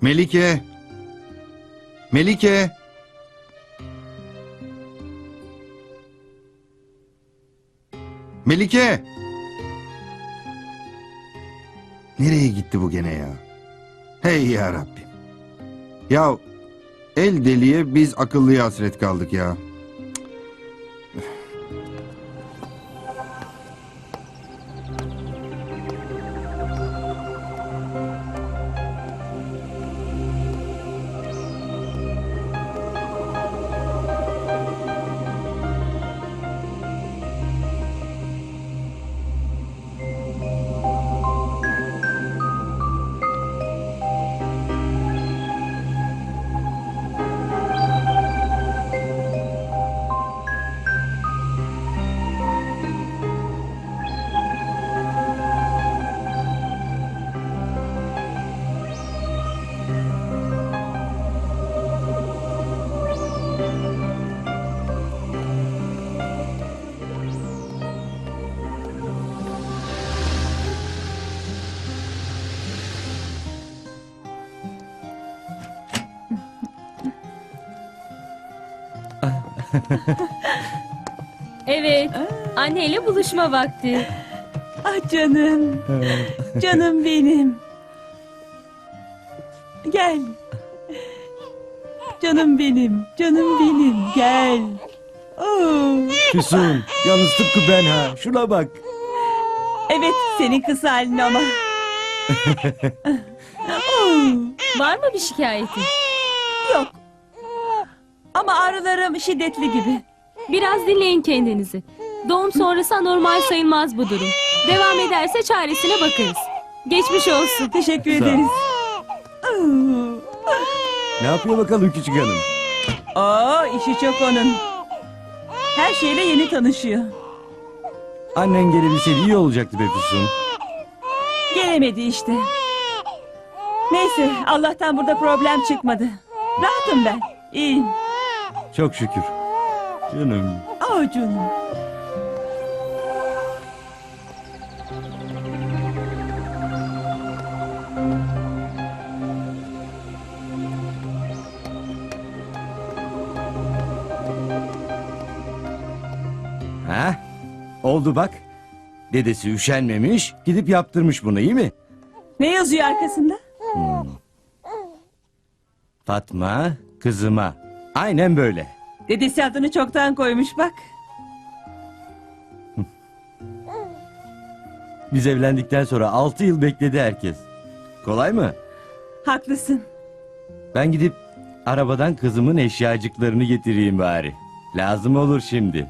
Melike. Melike. Melike. Nereye gitti bu gene ya? Hey ya Rabbim. Ya el deliye biz akıllıya hasret kaldık ya. Evet, anneyle buluşma vakti. Ah canım. canım benim. Gel. Canım benim. Canım benim. Gel. Oo. Füsun yalnız tıpkı ben ha. Şuna bak. Evet senin kız halin ama. Oo. Var mı bir şikayetin? Yok. Ama ağrılarım şiddetli gibi. Biraz dinleyin kendinizi. Doğum sonrası anormal sayılmaz bu durum. Devam ederse çaresine bakarız. Geçmiş olsun. Teşekkür Sağ ol. ederiz. Ne yapıyor bakalım küçük hanım? Oo, işi çok onun. Her şeyle yeni tanışıyor. Annen gelebilseydi iyi olacaktı be Füsun. Gelemedi işte. Neyse Allah'tan burada problem çıkmadı. Rahatım ben. İyiyim. Çok şükür. Canım. Aa canım. Ha? Oldu bak. Dedesi üşenmemiş, gidip yaptırmış bunu iyi mi? Ne yazıyor arkasında? Fatma, kızıma. Aynen böyle. Dedesi adını çoktan koymuş bak. Biz evlendikten sonra altı yıl bekledi herkes. Kolay mı? Haklısın. Ben gidip arabadan kızımın eşyacıklarını getireyim bari. Lazım olur şimdi.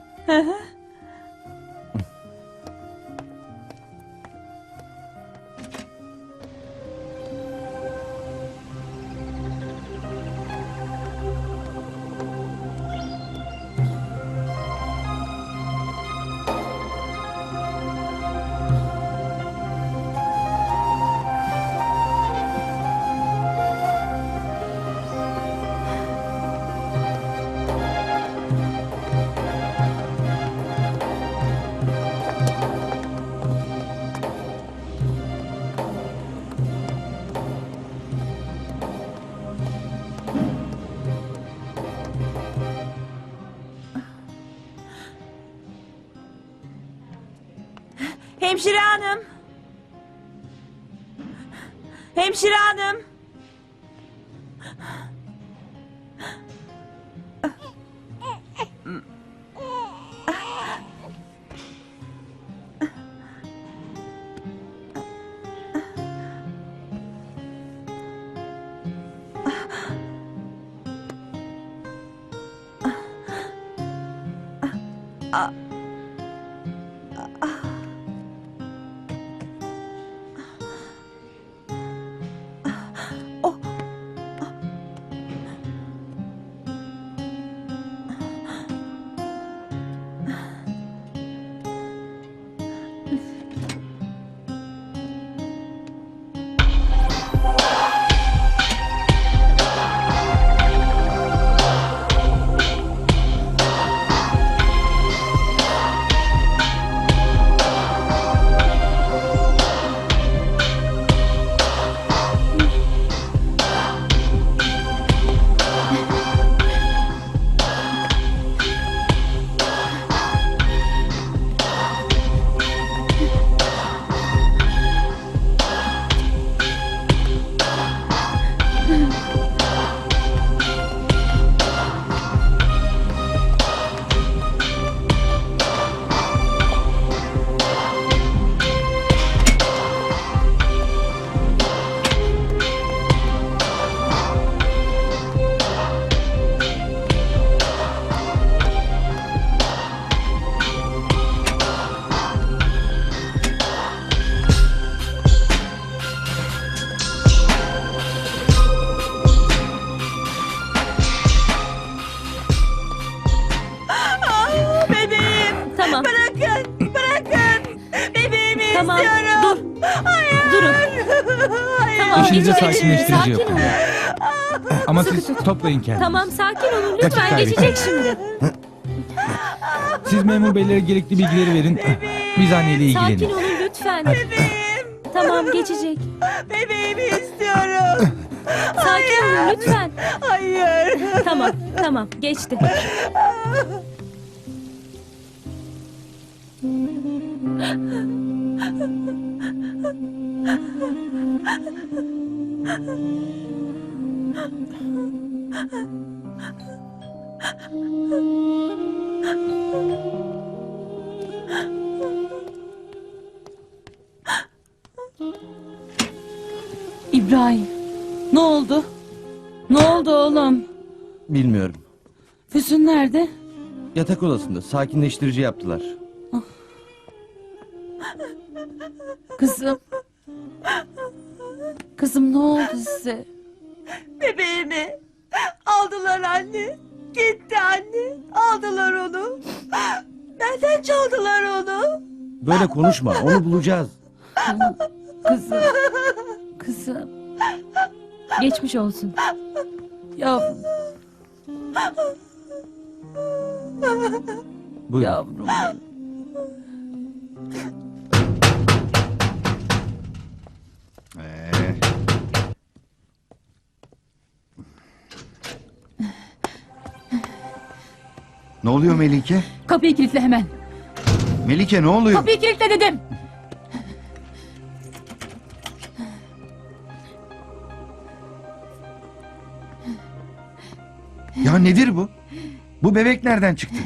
Hemşire hanım. Hemşire hanım. Toplayın kendinizi. Tamam sakin olun lütfen kaybetmeyin. geçecek şimdi. Siz memur beylere gerekli bilgileri verin. Biz anneyle Sakin ilgilenin. olun lütfen. Tamam geçecek. Bebeğimi istiyorum. Sakin olun lütfen. Hayır. Tamam tamam geçti. İbrahim. Ne oldu? Ne oldu oğlum? Bilmiyorum. Füsun nerede? Yatak odasında sakinleştirici yaptılar. Kızım. Kızım ne oldu size? Bebeğimi aldılar anne. Gitti anne. Aldılar onu. Benden çaldılar onu. Böyle konuşma onu bulacağız. Kızım. Kızım. Geçmiş olsun. Yavrum. Buyurun. Yavrum Ne oluyor Melike? Kapıyı kilitle hemen. Melike ne oluyor? Kapıyı kilitle dedim. Ya nedir bu? Bu bebek nereden çıktı?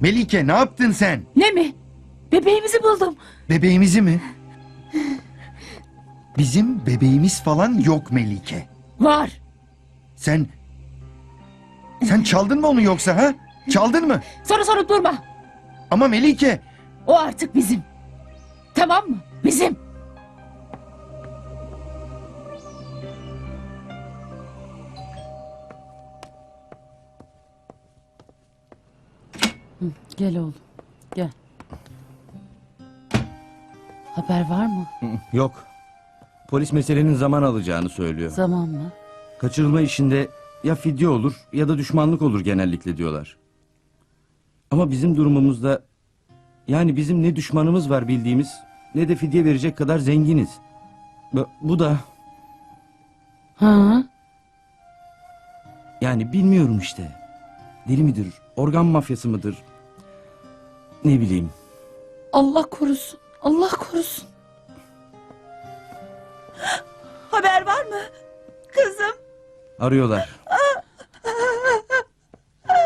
Melike ne yaptın sen? Ne mi? Bebeğimizi buldum. Bebeğimizi mi? Bizim bebeğimiz falan yok Melike. Var. Sen... Sen çaldın mı onu yoksa ha? Çaldın mı? Soru sorup durma. Ama Melike... O artık bizim. Tamam mı? Bizim. Hı, Gel oğlum. Gel. Haber var mı? Yok. Polis meselenin zaman alacağını söylüyor. Zaman mı? Kaçırılma işinde ya fidye olur ya da düşmanlık olur genellikle diyorlar. Ama bizim durumumuzda yani bizim ne düşmanımız var bildiğimiz ne de fidye verecek kadar zenginiz. Bu- Bu da Ha? yani bilmiyorum işte. Deli midir? Organ mafyası mıdır? Ne bileyim. Allah korusun. Allah korusun. Haber var mı? Kızım. Arıyorlar.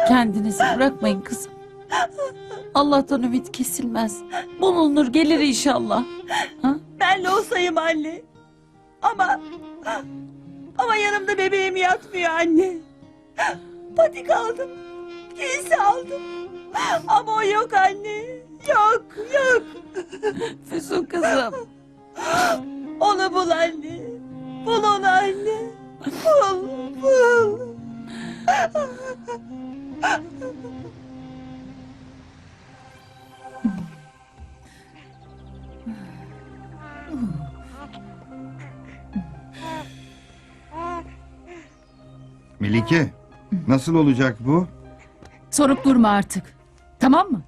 Kendinizi bırakmayın kızım. Allah'tan ümit kesilmez. Bulunur gelir inşallah. Ben olsayım anne. Ama ama yanımda bebeğim yatmıyor anne. Patik aldım. Giysi aldım. Ama o yok anne. Yok yok. Füsun kızım. Onu bul anne. Bul onu anne. Bul bul. Melike nasıl olacak bu? Sorup durma artık. Tamam mı?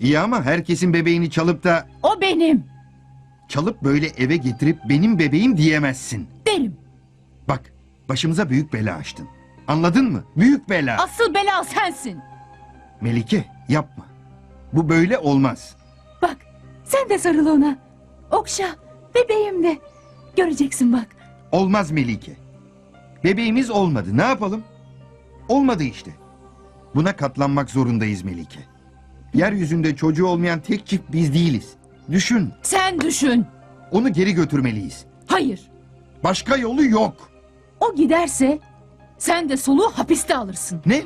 İyi ama herkesin bebeğini çalıp da O benim. çalıp böyle eve getirip benim bebeğim diyemezsin. Derim. Bak başımıza büyük bela açtın. Anladın mı? Büyük bela. Asıl bela sensin. Melike yapma. Bu böyle olmaz. Bak sen de sarıl ona. Okşa bebeğim de. Göreceksin bak. Olmaz Melike. Bebeğimiz olmadı. Ne yapalım? Olmadı işte. Buna katlanmak zorundayız Melike. Yeryüzünde çocuğu olmayan tek çift biz değiliz. Düşün. Sen düşün. Onu geri götürmeliyiz. Hayır. Başka yolu yok. O giderse sen de soluğu hapiste alırsın. Ne?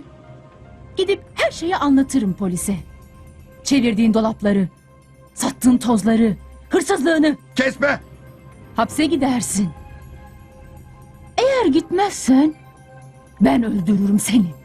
Gidip her şeyi anlatırım polise. Çevirdiğin dolapları, sattığın tozları, hırsızlığını Kes be! hapse gidersin. Eğer gitmezsen ben öldürürüm seni.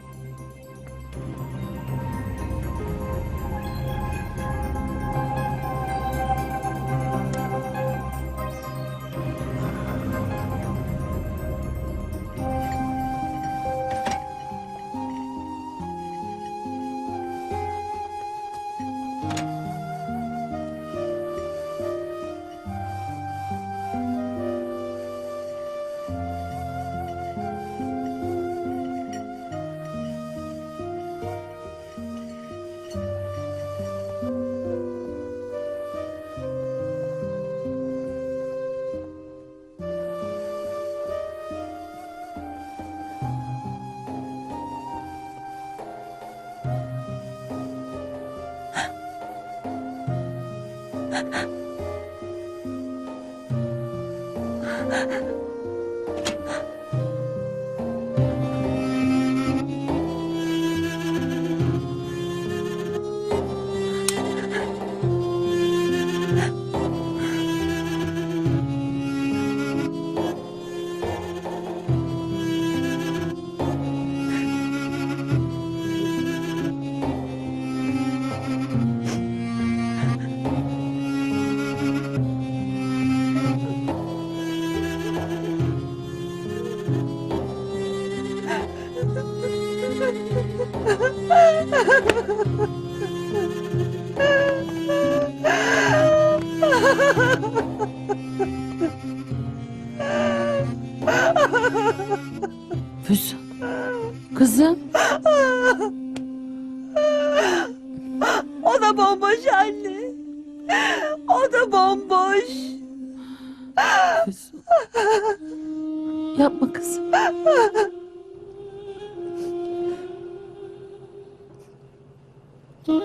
İbrahim.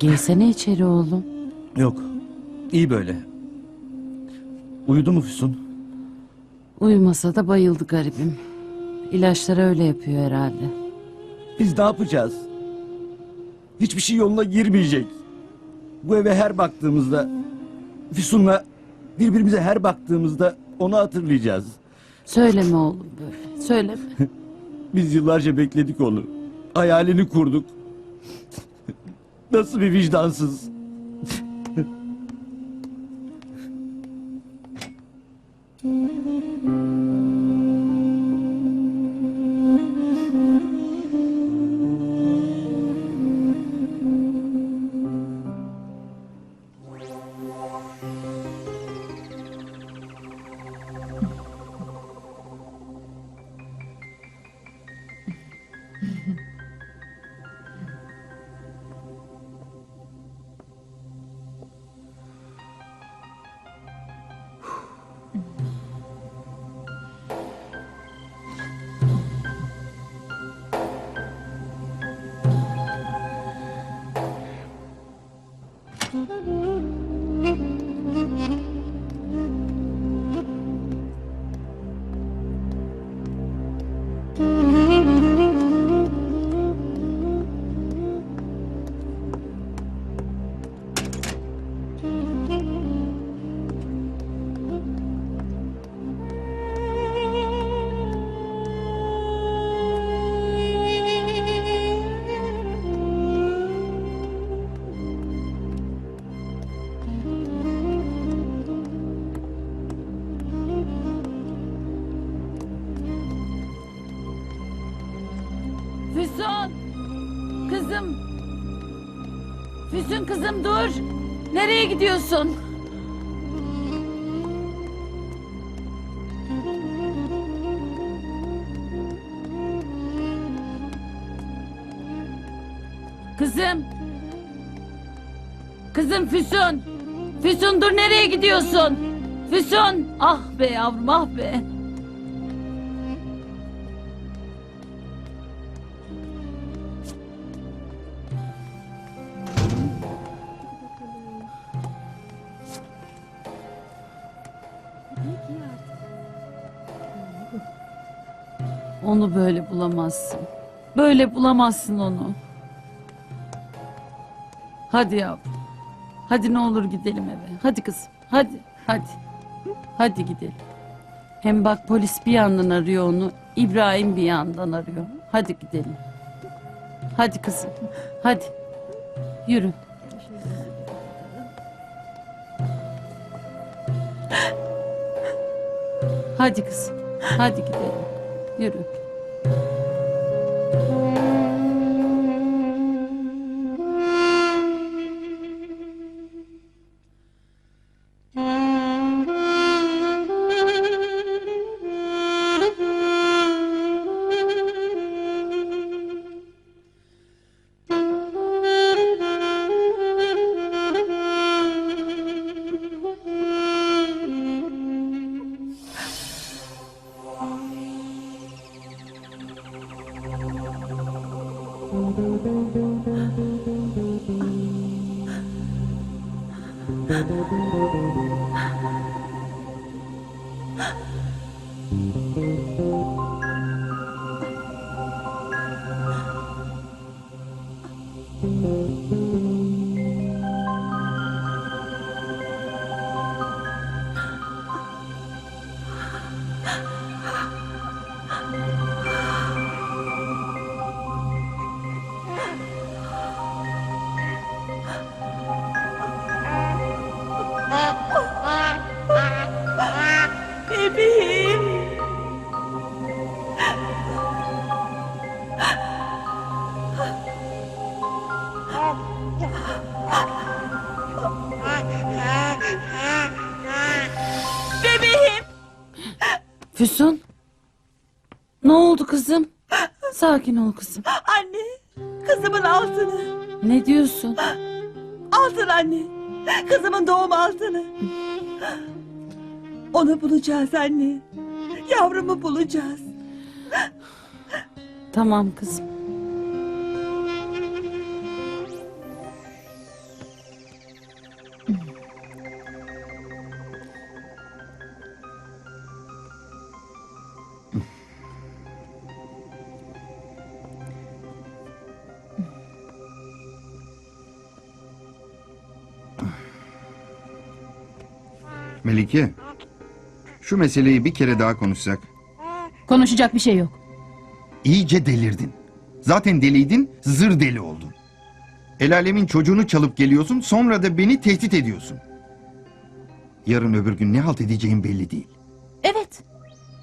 Girsene içeri oğlum. Yok. İyi böyle. Uyudu mu Füsun? Uyumasa da bayıldı garibim. İlaçları öyle yapıyor herhalde. Biz ne yapacağız? Hiçbir şey yoluna girmeyecek. Bu eve her baktığımızda Füsun'la birbirimize her baktığımızda onu hatırlayacağız. Söyleme oğlum böyle. Söyleme. Biz yıllarca bekledik onu. Hayalini kurduk. Nasıl bir vicdansız. Kızım dur! Nereye gidiyorsun? Kızım! Kızım Füsun! Füsun dur nereye gidiyorsun? Füsun! Ah be yavrum ah be! Onu böyle bulamazsın. Böyle bulamazsın onu. Hadi yavrum. Hadi ne olur gidelim eve. Hadi kızım. Hadi. Hadi. Hadi gidelim. Hem bak polis bir yandan arıyor onu. İbrahim bir yandan arıyor. Hadi gidelim. Hadi kızım. Hadi. Yürü. Hadi kızım. Hadi gidelim. Yürü. Sakin ol kızım. Anne. Kızımın altını. Ne diyorsun? Altın anne. Kızımın doğum altını. Onu bulacağız anne. Yavrumu bulacağız. Tamam kızım. Melike, şu meseleyi bir kere daha konuşsak. Konuşacak bir şey yok. İyice delirdin. Zaten deliydin, zır deli oldun. El alemin çocuğunu çalıp geliyorsun, sonra da beni tehdit ediyorsun. Yarın öbür gün ne halt edeceğin belli değil. Evet.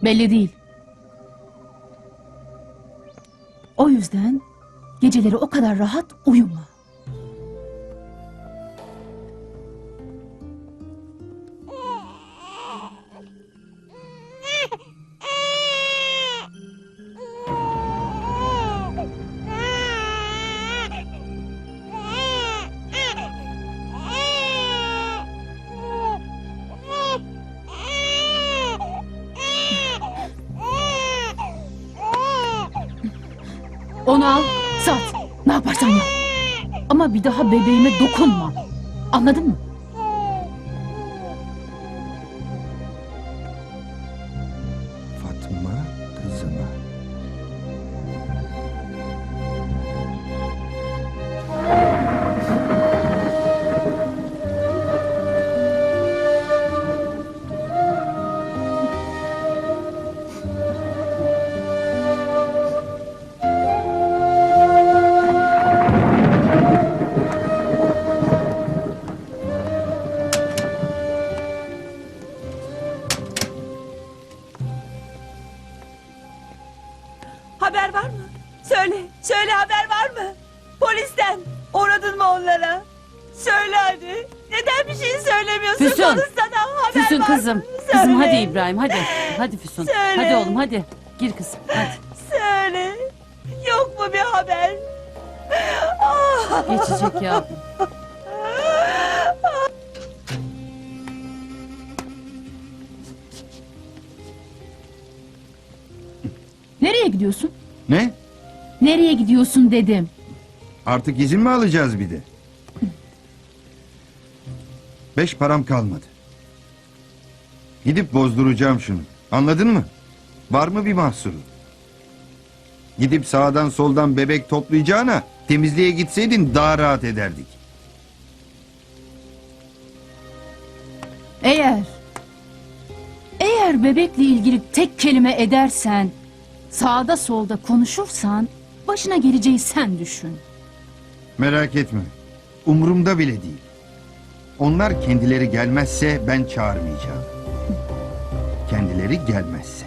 Belli değil. O yüzden geceleri o kadar rahat uyuma. Onu al, sat. Ne yaparsan yap. Ama bir daha bebeğime dokunma. Anladın mı? Neden bir şey söylemiyorsun? Füsun. Konuşsana. Haber Füsun var kızım. Söyle. Kızım hadi İbrahim hadi. Hadi Füsun. Söyle. Hadi oğlum hadi. Gir kızım hadi. Söyle. Yok mu bir haber? Geçecek yavrum. Nereye gidiyorsun? Ne? Nereye gidiyorsun dedim. Artık izin mi alacağız bir de? Beş param kalmadı. Gidip bozduracağım şunu. Anladın mı? Var mı bir mahsuru? Gidip sağdan soldan bebek toplayacağına temizliğe gitseydin daha rahat ederdik. Eğer eğer bebekle ilgili tek kelime edersen, sağda solda konuşursan başına geleceği sen düşün. Merak etme. Umurumda bile değil. Onlar kendileri gelmezse ben çağırmayacağım. Kendileri gelmezse.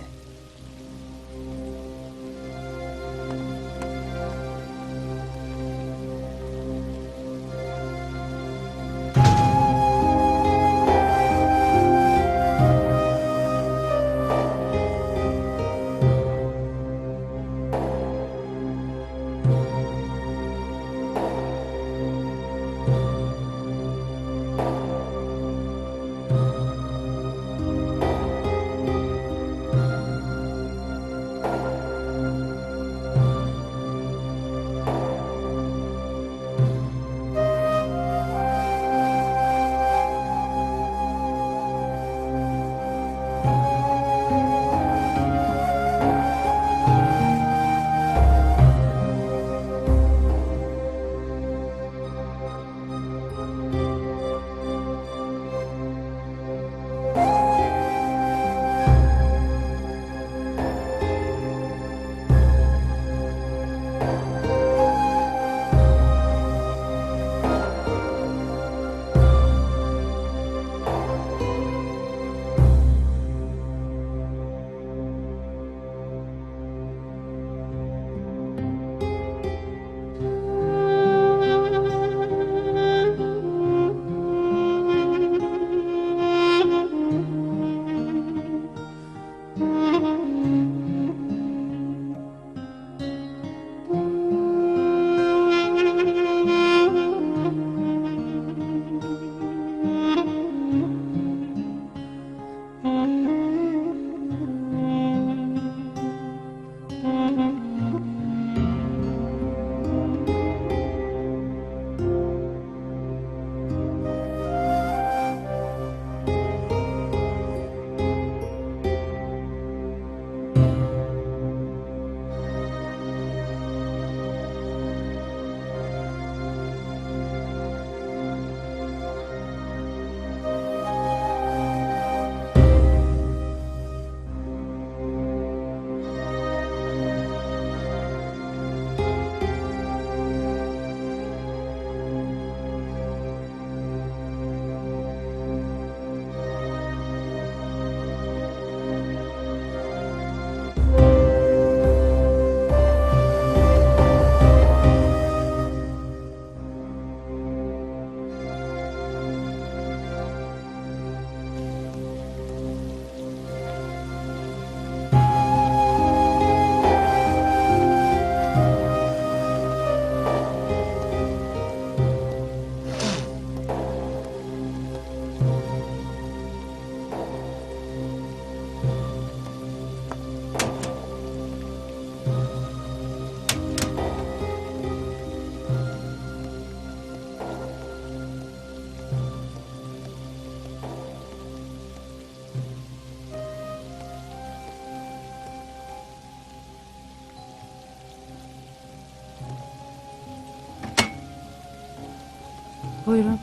Buyurun.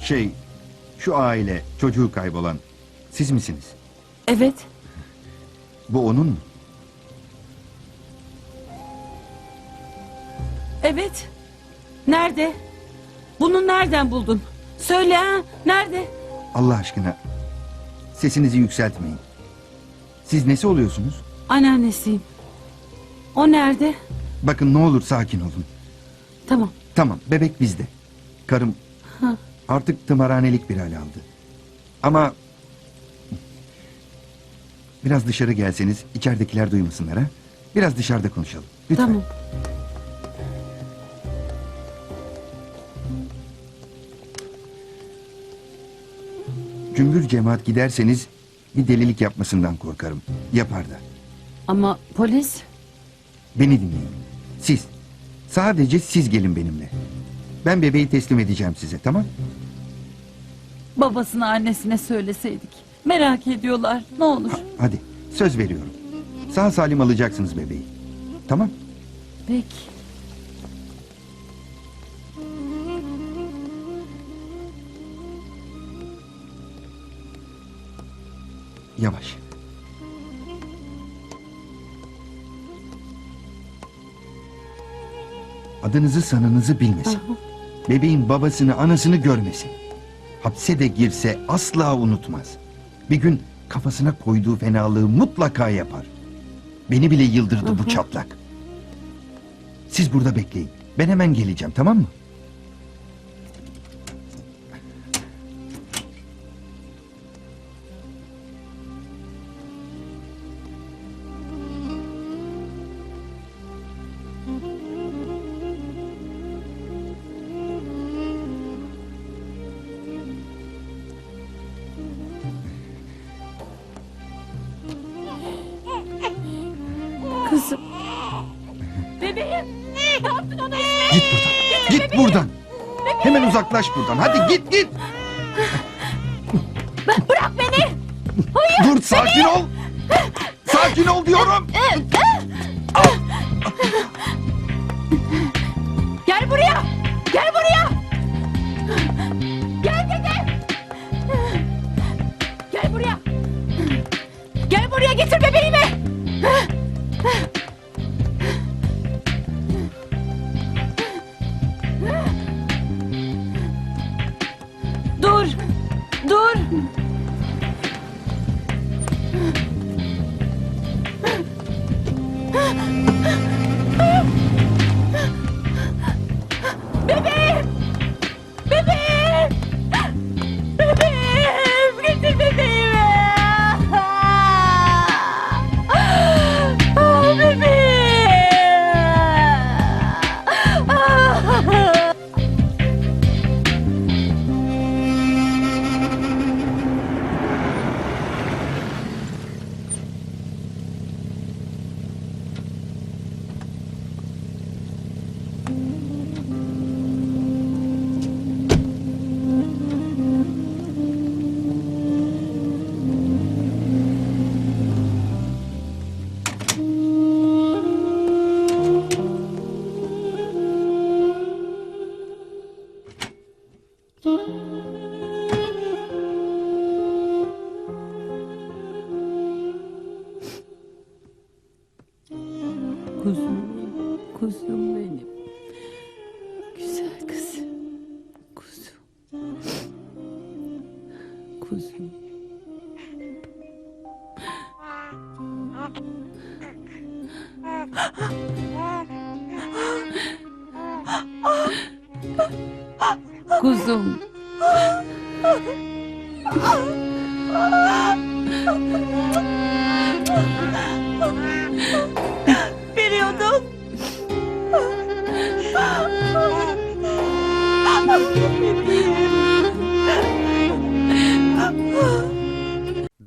Şey, şu aile çocuğu kaybolan siz misiniz? Evet. Bu onun mu? Evet. Nerede? Bunu nereden buldun? Söyle ha. Nerede? Allah aşkına sesinizi yükseltmeyin. Siz nesi oluyorsunuz? Anneannesiyim. O nerede? Bakın ne olur sakin olun. Tamam. Tamam bebek bizde. Karım artık tımarhanelik bir hal aldı. Ama biraz dışarı gelseniz içeridekiler duymasınlar ha. Biraz dışarıda konuşalım. Lütfen. Tamam. Cümbür cemaat giderseniz bir delilik yapmasından korkarım. Yapar da. Ama polis Beni dinleyin. Siz. Sadece siz gelin benimle. Ben bebeği teslim edeceğim size tamam? babasına annesine söyleseydik. Merak ediyorlar. Ne olur. Hadi söz veriyorum. Sağ salim alacaksınız bebeği. Tamam? Peki. Yavaş. Adınızı sanınızı bilmesin. Bebeğin babasını anasını görmesin. Hapse de girse asla unutmaz. Bir gün kafasına koyduğu fenalığı mutlaka yapar. Beni bile yıldırdı bu çatlak. Siz burada bekleyin. Ben hemen geleceğim tamam mı? Uzaklaş buradan. Hadi git git. Bırak beni. Dur sakin ol. Sakin ol diyorum. Gel buraya. Gel buraya. Gel dedim. Gel buraya. Gel buraya getir bebeğimi. Kuzum benim, kuzum benim.